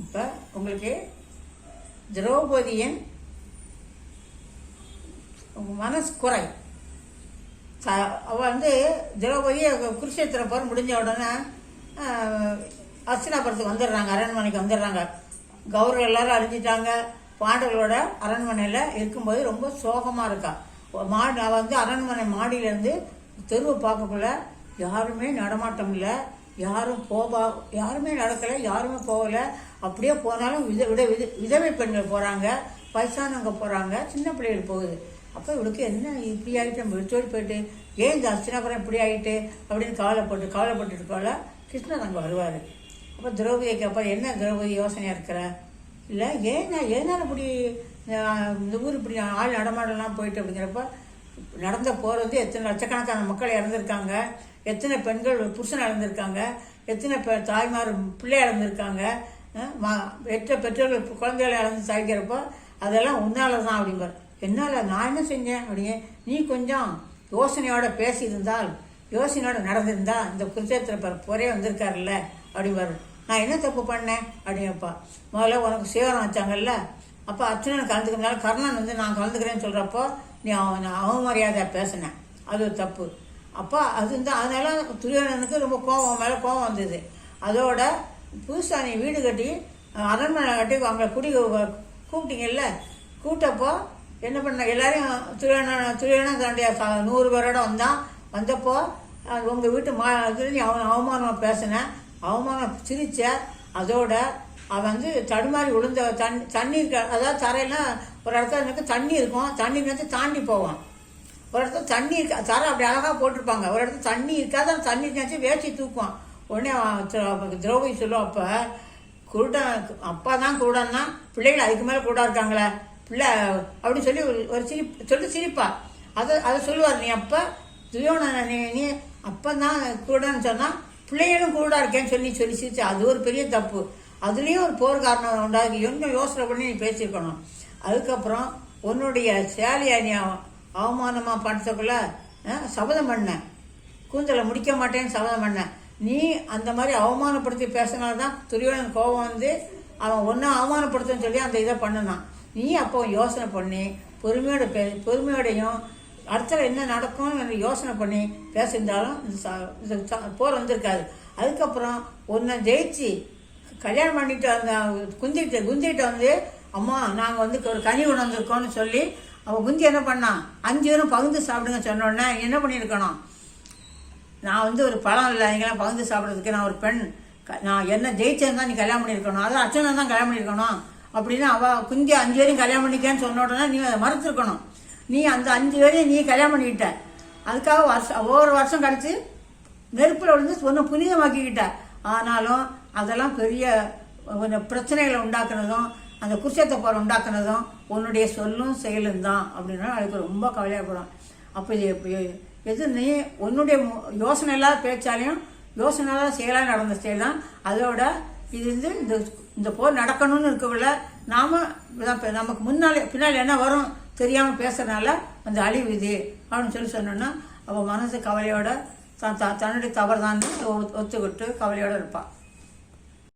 இப்போ உங்களுக்கு திரௌபதியின் உங்க மனசு குறை. ச- அவள் வந்து திரௌபதி குருஷேத்திர போர் முடிஞ்ச உடனே அஸ்தினாபுரத்துக்கு வந்துடுறாங்க அரண்மனைக்கு வந்துடுறாங்க. கௌரவ எல்லாரும் அழிஞ்சிட்டாங்க. பாண்டவர்களோட அரண்மனையில் இருக்கும்போது ரொம்ப சோகமாக இருக்கா. மாடி அவ வந்து அரண்மனை மாடியிலேருந்து தெருவை பார்க்கக்குள்ள யாருமே நடமாட்டம் இல்லை. யாரும் போபா யாருமே நடக்கலை யாருமே போகலை. அப்படியே போனாலும் வித விட வித விதவை பெண்கள் போகிறாங்க வயசானவங்க போகிறாங்க சின்ன பிள்ளைகள் போகுது. அப்போ இவளுக்கு என்ன இப்படி ஆகிட்டு நம்ம போயிட்டு ஏன் இந்த அர்ச்சனாபுரம் இப்படி ஆகிட்டு அப்படின்னு கவலைப்பட்டு கவலைப்பட்டு போல கிருஷ்ணர் அங்கே வருவார். அப்போ திரௌபதியை கேட்பா என்ன திரௌபதி யோசனையாக இருக்கிற? இல்லை ஏன் நான் இப்படி இந்த ஊர் இப்படி ஆள் நடமாடலாம் போயிட்டு அப்படிங்கிறப்ப நடந்த போர் வந்து எத்தனை லட்சக்கணக்கான மக்கள் இறந்துருக்காங்க எத்தனை பெண்கள் புருஷன் இறந்துருக்காங்க எத்தனை பெ தாய்மார் பிள்ளை இறந்துருக்காங்க அஹ், பெற்ற பெற்றோர்கள் குழந்தைகளை இறந்து சாய்க்கிறப்போ அதெல்லாம் உன்னால தான் அப்படிம்பார். என்னால் நான் என்ன செஞ்சேன் அப்படிங்க நீ கொஞ்சம் யோசனையோட பேசியிருந்தால் யோசனையோட நடந்திருந்தால் இந்த குருச்சேத்திர போரே வந்திருக்காருல்ல அப்படிம்பார். நான் என்ன தப்பு பண்ணேன் அப்படிங்கப்பா முதல்ல உனக்கு சேவரம் வச்சாங்கல்ல அப்போ அர்ச்சனை கலந்துக்கிறதுனால கர்ணன் வந்து நான் கலந்துக்கிறேன்னு சொல்கிறப்போ நீ அவன் அவமரியாதை பேசினேன். அது தப்பு. அப்போ அது வந்து அதனால துரியோதனனுக்கு ரொம்ப கோவம் மேலே கோவம் வந்தது. அதோட புதுசாக நீ வீடு கட்டி அரண்மனை கட்டி அவங்கள குடி கூப்பிட்டீங்கல்ல? கூட்டப்போ என்ன பண்ண எல்லாரையும் துரியோதன துரியோதனன் தன்னுடைய நூறு பேரோட வந்தான் வந்தப்போ உங்கள் வீட்டு மா இதுல நீ அவன் அவமானம் பேசினேன் அவமானம் சிரித்த அதோட அவன் வந்து தடுமாறி விழுந்த தண்ணி தண்ணி அதாவது தரையெல்லாம் ஒரு இடத்துல எனக்கு தண்ணி இருக்கும். தண்ணி வந்து தாண்டி போவான். ஒரு இடத்துல தண்ணி இருக்கா தரை அப்படி அழகாக போட்டிருப்பாங்க. ஒரு இடத்துல தண்ணி இருக்காத. அந்த தண்ணி இருக்காச்சு வேச்சி தூக்குவான். உடனே திரௌபதி சொல்லுவோம் அப்போ குருடன் அப்பா தான் குருடன்னா பிள்ளைகள் அதுக்கு மேலே குருடா இருக்காங்களே. பிள்ளை அப்படின்னு சொல்லி ஒரு ஒரு சிரிப்பு சொல்லி சிரிப்பா. அதை அதை சொல்லுவார் நீ அப்போ துரியோன நீ நீ அப்போ தான் கூடன்னு சொன்னால் பிள்ளைகளும் குருடா இருக்கேன்னு சொல்லி சொல்லி சிரிச்சு. அது ஒரு பெரிய தப்பு. அதுலேயும் ஒரு போர் காரணம் உண்டாகி இன்னும் யோசனை பண்ணி நீ பேசியிருக்கணும். அதுக்கப்புறம் உன்னுடைய சேலையை நீ அவமானமாக அவமானமா படுத்தக்குள்ள சபதம் பண்ண. கூந்தலை முடிக்க மாட்டேன்னு சபதம் பண்ண. நீ அந்த மாதிரி அவமானப்படுத்தி பேசினால தான் துரியோனன் கோபம் வந்து அவன் ஒன்றும் அவமானப்படுத்துன்னு சொல்லி அந்த இதை பண்ணினான். நீ அப்போ யோசனை பண்ணி பொறுமையோட பே பொறுமையோடையும் அடுத்தது என்ன நடக்கும்னு யோசனை பண்ணி பேசியிருந்தாலும் இந்த ச- போர் வந்திருக்காது. அதுக்கப்புறம் உன்னை ஜெயிச்சு கல்யாணம் பண்ணிட்டு அந்த குந்திட்டு குந்திட்டு வந்து அம்மா நாங்கள் வந்து ஒரு கனி உணர்ந்துருக்கோம்னு சொல்லி அவள் குந்தி என்ன பண்ணான் அஞ்சு பேரும் பகிர்ந்து சாப்பிடுங்க சொன்னோடனே என்ன பண்ணியிருக்கணும்? நான் வந்து ஒரு பழம் இல்லை நீங்களாம் பகிர்ந்து சாப்பிட்றதுக்கு நான் ஒரு பெண். நான் என்ன ஜெயிச்சேன் தான் நீ கல்யாணம் பண்ணியிருக்கணும். அதான் அச்சனை தான் கல்யாணம் பண்ணியிருக்கணும். அப்படின்னு அவள் குந்தி அஞ்சு பேரையும் கல்யாணம் பண்ணிக்கன்னு சொன்ன உடனே நீ அதை மறுத்துருக்கணும். நீ அந்த அஞ்சு பேரையும் நீ கல்யாணம் பண்ணிக்கிட்ட. அதுக்காக வருஷம் ஒவ்வொரு வருஷம் கழித்து நெருப்பில் விழுந்து ஒன்று புனிதமாக்கிக்கிட்ட. ஆனாலும் அதெல்லாம் பெரிய கொஞ்சம் பிரச்சனைகளை உண்டாக்குனதும் அந்த குருஷத்தை போகிற உண்டாக்குனதும் உன்னுடைய சொல்லும் செயலும் தான் அப்படின்னா அதுக்கு ரொம்ப கவலையப்படும் அப்போ இது எது நீ உன்னுடைய மு- யோசனை இல்லாத பேச்சாலையும் யோசனை இல்லாத செயலாக நடந்த செயல் தான். அதோட இது வந்து இந்த இந்த போர் நடக்கணும்னு இருக்கக்குள்ள நாம் இதான் நமக்கு முன்னாலே பின்னால் என்ன வரும் தெரியாமல் பேசுறதுனால அந்த அழிவு இது அப்படின்னு சொல்லி சொன்னோன்னா அவள் மனசு கவலையோட தன் த- தன்னுடைய தவறு தான் ஒத்துக்கிட்டு கவலையோடு இருப்பாள்